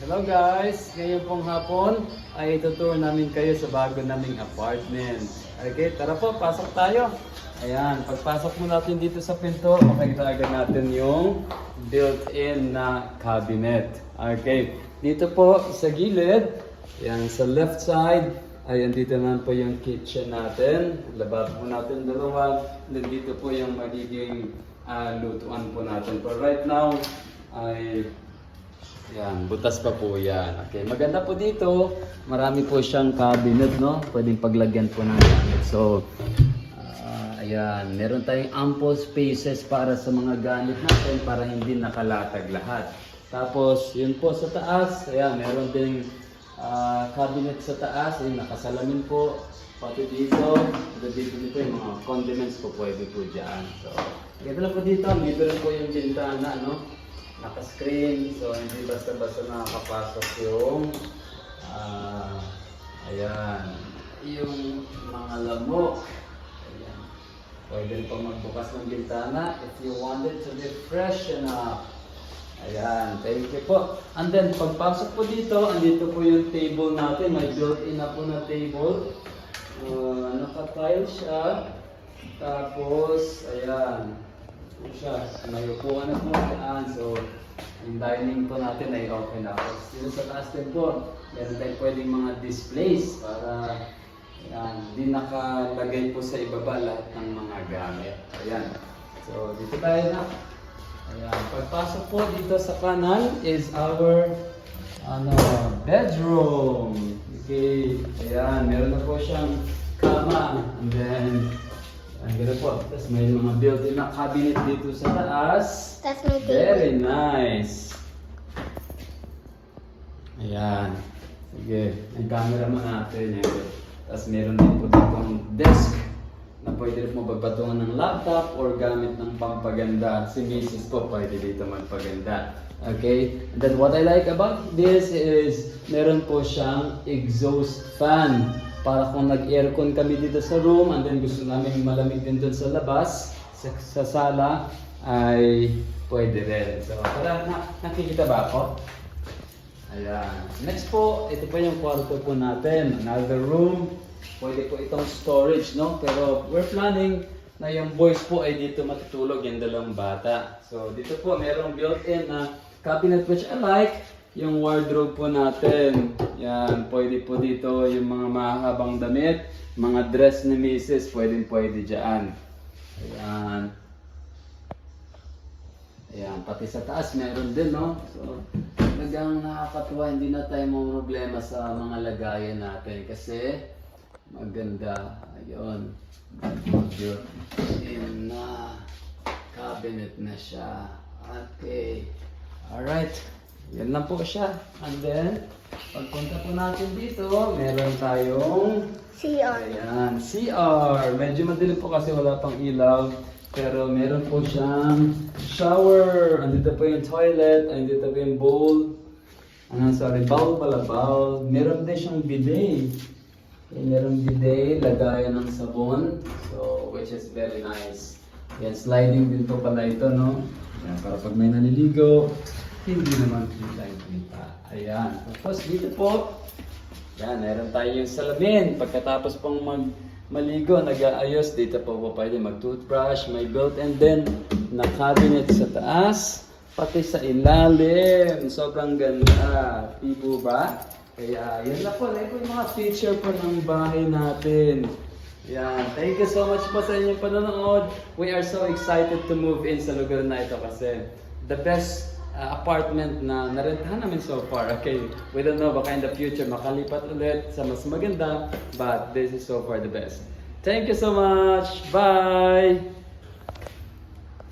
Hello guys! Ngayon pong hapon ay ituturo namin kayo sa bago naming apartment. Okay, tara po, pasok tayo. Ayan, pagpasok mo natin dito sa pinto, makikita agad natin yung built-in na cabinet. Okay, dito po sa gilid, yan sa left side, ayan dito naman po yung kitchen natin. Labas po natin dalawa. Then dito po yung magiging ah, lutuan po natin. But right now, ay yan, butas pa po yan. Okay, maganda po dito. Marami po siyang cabinet, no? Pwedeng paglagyan po ng gamit. So, ah, ayan, meron tayong ample spaces para sa mga gamit natin para hindi nakalatag lahat. Tapos, yun po sa taas, ayan, meron ding ah, cabinet sa taas, ayun, nakasalamin po. Pati dito, dito dito yung mga condiments po pwede po dyan. So, ganda lang po dito, rin po yung bintana, no? Naka-screen, so hindi basta-basta nakakapasok yung ah ayan, yung mga lamok. Ayan. Pwede pa magbukas ng bintana if you want it to be fresh enough. Ayan, thank you po. And then, pagpasok po dito, andito po yung table natin. May built-in na po na table. Uh, naka-tile siya. Tapos, ayan. Siya. May upuan na po dyan. So, yung dining po natin ay open na. Tapos, dito sa taas din po, meron tayong pwedeng mga displays para ayan, di nakalagay po sa ibaba lahat ng mga gamit. Ayan. So, dito tayo na. Ayan. Pagpasok po dito sa kanan is our ano, bedroom. Okay. Ayan. Meron na po siyang kama. And then, ang ganda po. Tapos may mga built-in na cabinet dito sa taas. That's my favorite. Very nice. Ayan. Sige, ang camera mo natin. Yan. Tapos meron din po ditong desk na pwede rin mo babatungan ng laptop or gamit ng pampaganda. Si Mrs. po pwede dito magpaganda. Okay? And then what I like about this is meron po siyang exhaust fan para kung nag-aircon kami dito sa room and then gusto namin malamig din doon sa labas, sa, sa sala, ay pwede rin. So, tara, na, nakikita ba ako? Ayan. Next po, ito po yung kwarto po natin. Another room. Pwede po itong storage, no? Pero we're planning na yung boys po ay dito matutulog yung dalawang bata. So, dito po merong built-in na cabinet which I like. Yung wardrobe po natin. Yan, pwede po dito yung mga mahabang damit. Mga dress ni Mrs. Pwede pwede dyan. Ayan. Ayan, pati sa taas meron din, no? So, talagang nakakatuwa, hindi na tayo mga problema sa mga lagayan natin kasi maganda. Ayun. Yun na. Cabinet na siya. Okay. Alright. Yan lang po siya. And then, pagpunta po natin dito, meron tayong CR. Ayan, CR. Medyo madilim po kasi wala pang ilaw. Pero meron po siyang shower. Andito po yung toilet. Andito po yung bowl. Ano, sorry, bowl pala, bowl. Meron din siyang bidet. Okay, meron bidet, lagayan ng sabon. So, which is very nice. Yan, sliding din po pala ito, no? Yan, para pag may naliligo, hindi naman kita yung kita. Ayan. Tapos dito po, yan, meron tayong salamin. Pagkatapos pong mag maligo, nag-aayos, dito po po pwede mag-toothbrush, may built-in din na cabinet sa taas, pati sa ilalim. Sobrang ganda. Pibo ba? Kaya, yan na po. Yan po yung mga feature po ng bahay natin. Yan. Thank you so much po sa inyong panonood. We are so excited to move in sa lugar na ito kasi the best uh, apartment na narentahan namin so far. Okay, we don't know baka in the future makalipat ulit sa mas maganda, but this is so far the best. Thank you so much. Bye!